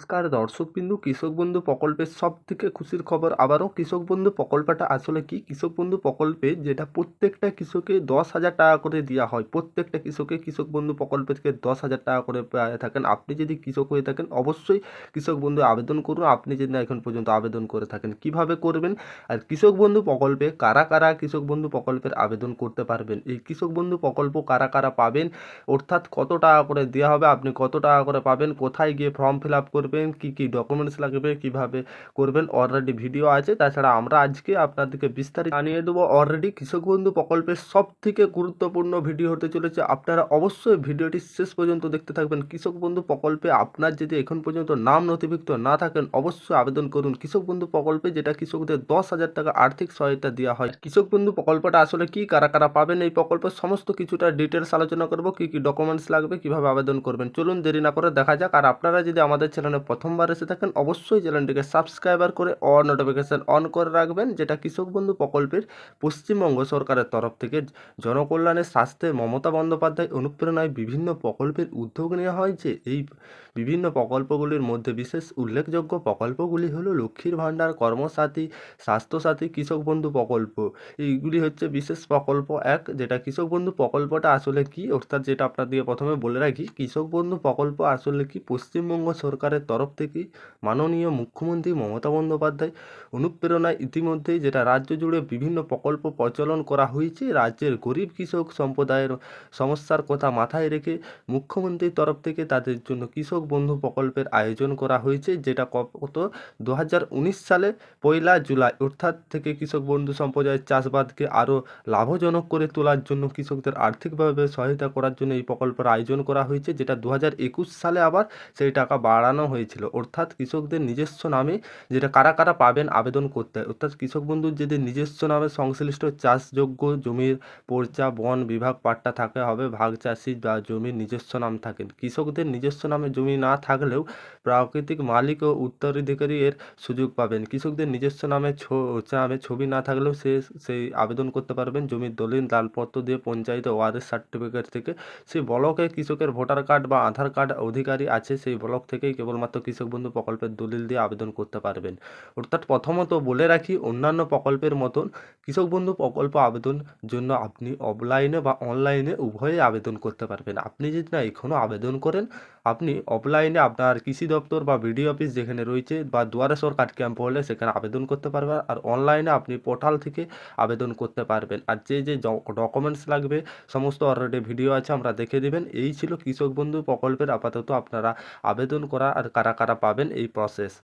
নমস্কার দর্শকবিন্দু কৃষক বন্ধু প্রকল্পের সব থেকে খুশির খবর আবারও কৃষক বন্ধু প্রকল্পটা আসলে কি? কৃষক বন্ধু প্রকল্পে যেটা প্রত্যেকটা কৃষকে দশ হাজার টাকা করে দেওয়া হয়, প্রত্যেকটা কৃষকে কৃষক বন্ধু প্রকল্প থেকে দশ হাজার টাকা করে পেয়ে থাকেন। আপনি যদি কৃষক হয়ে থাকেন, অবশ্যই কৃষক বন্ধু আবেদন করুন। আপনি যদি না এখন পর্যন্ত আবেদন করে থাকেন, কীভাবে করবেন? আর কৃষক বন্ধু প্রকল্পে কারা কারা কৃষক বন্ধু প্রকল্পের আবেদন করতে পারবেন? এই কৃষক বন্ধু প্রকল্প কারা কারা পাবেন? অর্থাৎ কত টাকা করে দেওয়া হবে, আপনি কত টাকা করে পাবেন? কোথায় গিয়ে ফর্ম ফিল আপ করবেন? কী কী ডকুমেন্টস লাগবে, কীভাবে করবেন অলরেডি ভিডিও আছে। তাছাড়া আমরা আজকে আপনাদেরকে বিস্তারিত জানিয়ে দেবো অলরেডি কৃষক বন্ধু প্রকল্পের সব থেকে গুরুত্বপূর্ণ ভিডিও হতে চলেছে। আপনারা অবশ্যই ভিডিওটি শেষ পর্যন্ত দেখতে থাকবেন। কৃষক বন্ধু প্রকল্পে আপনার যদি এখন পর্যন্ত নাম নথিভুক্ত না থাকেন, অবশ্যই আবেদন করুন। কৃষক বন্ধু প্রকল্পে যেটা কৃষকদের দশ হাজার টাকা আর্থিক সহায়তা দেওয়া হয়। কৃষক বন্ধু প্রকল্পটা আসলে কি, কারা কারা পাবেন এই প্রকল্পের সমস্ত কিছুটা ডিটেলস আলোচনা করব, কি কি ডকুমেন্টস লাগবে, কীভাবে আবেদন করবেন। চলুন দেরি না করে দেখা যাক। আর আপনারা যদি আমাদের চ্যানেলে প্রথমবার এসে থাকেন, অবশ্যই চ্যানেলটিকে সাবস্ক্রাইবার করে অন নোটিফিকেশান অন করে রাখবেন, যেটা কৃষক বন্ধু প্রকল্পের পশ্চিমবঙ্গ সরকারের তরফ থেকে জনকল্যাণের স্বাস্থ্যে মমতা বন্দ্যোপাধ্যায় অনুপ্রেরণায় বিভিন্ন প্রকল্পের উদ্যোগ নেওয়া হয়েছে এই বিভিন্ন প্রকল্পগুলির মধ্যে বিশেষ উল্লেখযোগ্য প্রকল্পগুলি হলো লক্ষ্মীর ভাণ্ডার কর্মসাথী, স্বাস্থ্যসাথী কৃষক বন্ধু প্রকল্প। এইগুলি হচ্ছে বিশেষ প্রকল্প এক, যেটা কৃষক বন্ধু প্রকল্পটা আসলে কি? অর্থাৎ যেটা আপনাদেরকে প্রথমে বলে রাখি, কৃষক বন্ধু প্রকল্প আসলে কি? পশ্চিমবঙ্গ সরকারের তরফ থেকে মাননীয় মুখ্যমন্ত্রী মমতা বন্দ্যোপাধ্যায় অনুপ্রেরণায় ইতিমধ্যেই যেটা রাজ্য জুড়ে বিভিন্ন প্রকল্প প্রচলন করা হয়েছে, রাজ্যের গরিব কৃষক সম্প্রদায়ের সমস্যার কথা মাথায় রেখে মুখ্যমন্ত্রীর তরফ থেকে তাদের জন্য কৃষক বন্ধু প্রকল্পের আয়োজন করা হয়েছে, যেটা কত দু হাজার উনিশ সালে পয়লা জুলাই অর্থাৎ থেকে কৃষক বন্ধু সম্প্রদায়ের চাষবাদকে আরও লাভজনক করে তোলার জন্য কৃষকদের আর্থিকভাবে সহায়তা করার জন্য এই প্রকল্পের আয়োজন করা হয়েছে, যেটা দু হাজার একুশ সালে আবার সেই টাকা বাড়ানো হয়েছিল। অর্থাৎ কৃষকদের নিজস্ব নামে যেটা কারা কারা পাবেন আবেদন করতে হয়। অর্থাৎ কৃষক বন্ধুর যদি নিজস্ব নামে সংশ্লিষ্ট চাষযোগ্য জমির পর্চা, বন বিভাগ পাট্টা থাকে, হবে ভাগ চাষি বা জমির নিজস্ব নাম থাকেন। কৃষকদের নিজস্ব নামে জমি না থাকলেও প্রাকৃতিক মালিক ও উত্তরাধিকারী এর সুযোগ পাবেন। কৃষকদের নিজস্ব নামে নামে ছবি না থাকলেও সে, সেই আবেদন করতে পারবেন। জমির দলিল, দালপত্র দিয়ে পঞ্চায়েতে ওয়ারেস সার্টিফিকেট থেকে। সেই ব্লকে কৃষকের ভোটার কার্ড বা আধার কার্ড অধিকারী আছে। সেই ব্লক থেকেই কেবলমাত্র কৃষক বন্ধু প্রকল্পের দলিল দিয়ে আবেদন করতে পারবেন। অর্থাৎ প্রথমত বলে রাখি, অন্যান্য প্রকল্পের মতন কৃষক বন্ধু প্রকল্প আবেদন জন্য আপনি অফলাইনে বা অনলাইনে উভয়ে আবেদন করতে পারবেন। আপনি যদি না এখনও আবেদন করেন, আপনি অফলাইনে আপনার কৃষি দপ্তর বা বিডিও অফিস যেখানে রয়েছে বা দুয়ারে সরকার ক্যাম্প হলে সেখানে আবেদন করতে পারবেন আর অনলাইনে আপনি পোর্টাল থেকে আবেদন করতে পারবেন। আর যে যে ডকুমেন্টস লাগবে, সমস্ত অলরেডি ভিডিও আছে, আমরা দেখে দেবেন। এই ছিল কৃষক বন্ধু প্রকল্পের আপাতত আপনারা আবেদন করা আর কারা কারা পাবেন এই প্রসেস